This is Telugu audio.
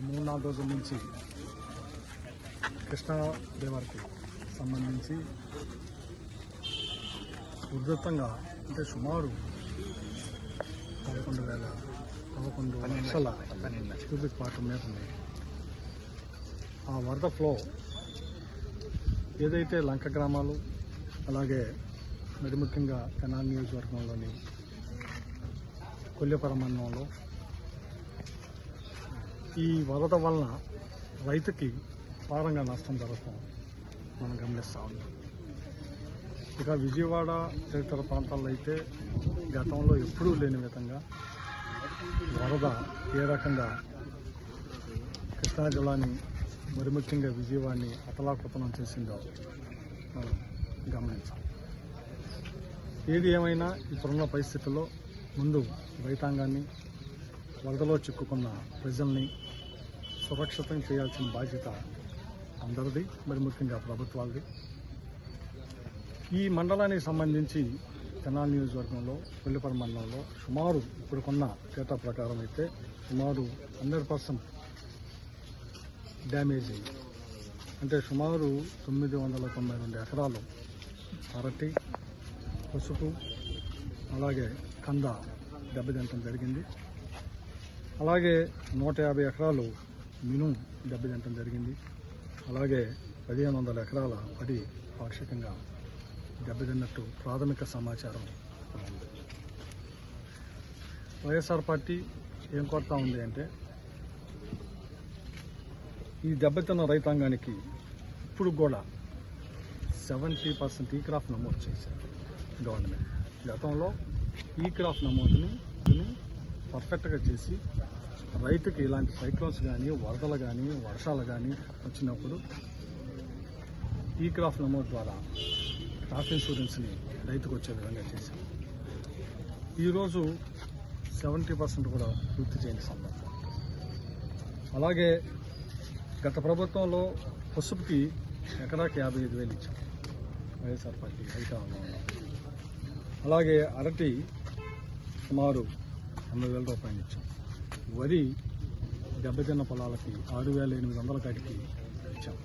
మూడు రోజుల నుంచి కృష్ణాదేవరికి సంబంధించి ఉధృతంగా అంటే సుమారు పదకొండు వేల పదకొండు లక్షల క్యూబిక్ వాటర్ మీద ఉంది. ఆ వరద ఫ్లో ఏదైతే లంక గ్రామాలు అలాగే మరి ముఖ్యంగా తెనాలి నియోజకవర్గంలోని కొల్లేపర మండలంలో ఈ వరద వలన రైతుకి పారంగా నష్టం జరగడం మనం గమనిస్తూ ఉన్నాం. ఇక విజయవాడ తదితర ప్రాంతాల్లో అయితే గతంలో ఎప్పుడూ లేని విధంగా వరద ఏ రకంగా కృష్ణా జిల్లాని మరి ముఖ్యంగా విజయవాడని అతలాకుతనం చేసిందో మనం గమనించాలి. ఏది ఏమైనా ఇప్పుడున్న పరిస్థితుల్లో ముందు రైతాంగాన్ని వరదలో చిక్కుకున్న ప్రజల్ని సురక్షితం చేయాల్సిన బాధ్యత అందరిది మరి ముఖ్యంగా ప్రభుత్వాలది. ఈ మండలానికి సంబంధించి తెనాలి నియోజకవర్గంలో కొల్లిపర మండలంలో సుమారు ఇప్పుడుకున్న డేటా ప్రకారం అయితే సుమారు హండ్రెడ్ పర్సెంట్ డ్యామేజ్ అంటే సుమారు తొమ్మిది వందల తొంభై రెండు ఎకరాలు అరటి పసుపు అలాగే కంద దెబ్బతింటం జరిగింది. అలాగే నూట యాభై ఎకరాలు మిను దెబ్బతింటం జరిగింది. అలాగే పదిహేను వందల ఎకరాల పడి పాక్షికంగా దెబ్బతిన్నట్టు ప్రాథమిక సమాచారం వైఎస్ఆర్ పార్టీ ఏం కోరుతా ఉంది అంటే ఈ దెబ్బతిన్న రైతాంగానికి ఇప్పుడు కూడా సెవెంటీ పర్సెంట్ ఈ క్రాఫ్ట్ నమోదు చేశారు గవర్నమెంట్. గతంలో ఈ క్రాఫ్ నమోదుని పర్ఫెక్ట్గా చేసి రైతుకి ఇలాంటి సైక్లోన్స్ కానీ వరదలు కానీ వర్షాలు కానీ వచ్చినప్పుడు ఈ క్రాఫ్ నమో ద్వారా క్రాఫ్ ఇన్సూరెన్స్ని రైతుకు వచ్చే విధంగా చేశాం. ఈరోజు సెవెంటీ పర్సెంట్ కూడా పూర్తి చేయని సందర్భం అలాగే గత ప్రభుత్వంలో పసుపుకి ఎకరాకి యాభై ఐదు వేలు ఇచ్చాం. వైఎస్ఆర్ పార్టీ అధికారంలో అలాగే అరటి సుమారు తొంభై వేల రూపాయలు ఇచ్చాం. వరి దెబ్బతిన్న పొలాలకి ఆరు వేల ఎనిమిది వందల కాటికి ఇచ్చాం.